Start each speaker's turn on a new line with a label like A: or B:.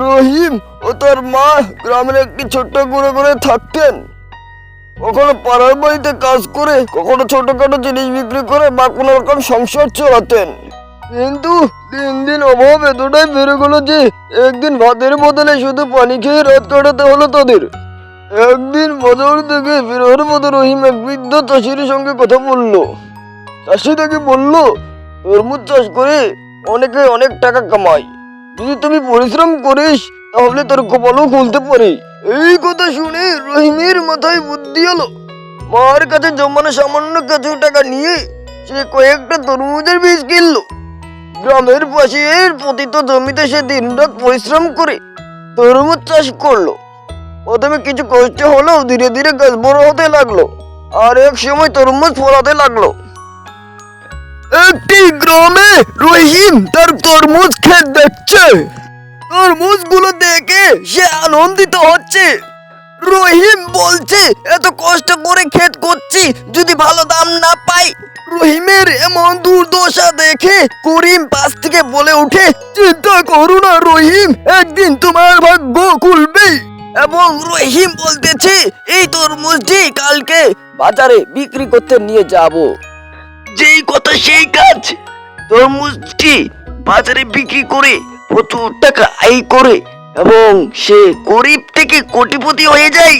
A: রহিম ও তার মা গ্রামের একটি ছোট্ট করে করে থাকতেন। কখনো পাড়ার বাড়িতে কাজ করে, কখনো ছোটখাটো জিনিস বিক্রি করে বা কোনো রকম সংসার চালাতেন। কিন্তু দিন দিন অভাব এতটাই বেড়ে গেল যে, একদিন ভাতের বদলে শুধু পানি খেয়ে রাত কাটাতে হলো তাদের। একদিন বাজার থেকে ফেরার মতো রহিম এক বৃদ্ধ চাষির সঙ্গে কথা বলল। চাষি তাকে বলল, তরমুজ চাষ করে অনেকে অনেক টাকা কামায়। যদি তুমি পরিশ্রম করিস, তাহলে তোর কপালও খুলতে পারে। এই কথা শুনে রহিমের মাথায় বুদ্ধি হলো মার কাছে জমানো সামান্য কিছু টাকা নিয়ে সে কয়েকটা তরমুজের বীজ কিনলো। গ্রামের পাশে পতিত জমিতে সে দিনরাত পরিশ্রম করে তরমুজ চাষ করল। প্রথমে কিছু কষ্ট হলেও ধীরে ধীরে গাছ বড় হতে লাগল। আর এক সময় তরমুজ ফলাতে লাগল। একটি গ্রামে রহিম তার তরমুজ ক্ষেত দেখছে। তরমুজগুলো দেখে সে আনন্দিত হচ্ছে। রহিম বলছে, এত কষ্ট করে ক্ষেত করছি, যদি ভালো দাম না পাই। রহিমের এমন দুর্দশা দেখে করিম পাশ থেকে বলে উঠে, চিন্তা করো না রহিম, একদিন তোমার ভাগ্য খুলবে। এবং রহিম বলতেছে, এই তরমুজটি কালকে বাজারে বিক্রি করতে নিয়ে যাব। সেই কাজ? তরমুজটি বাজারে বিক্রি করে প্রচুর টাকা আয় করে এবং সে গরিব থেকে কোটিপতি হয়ে যায়।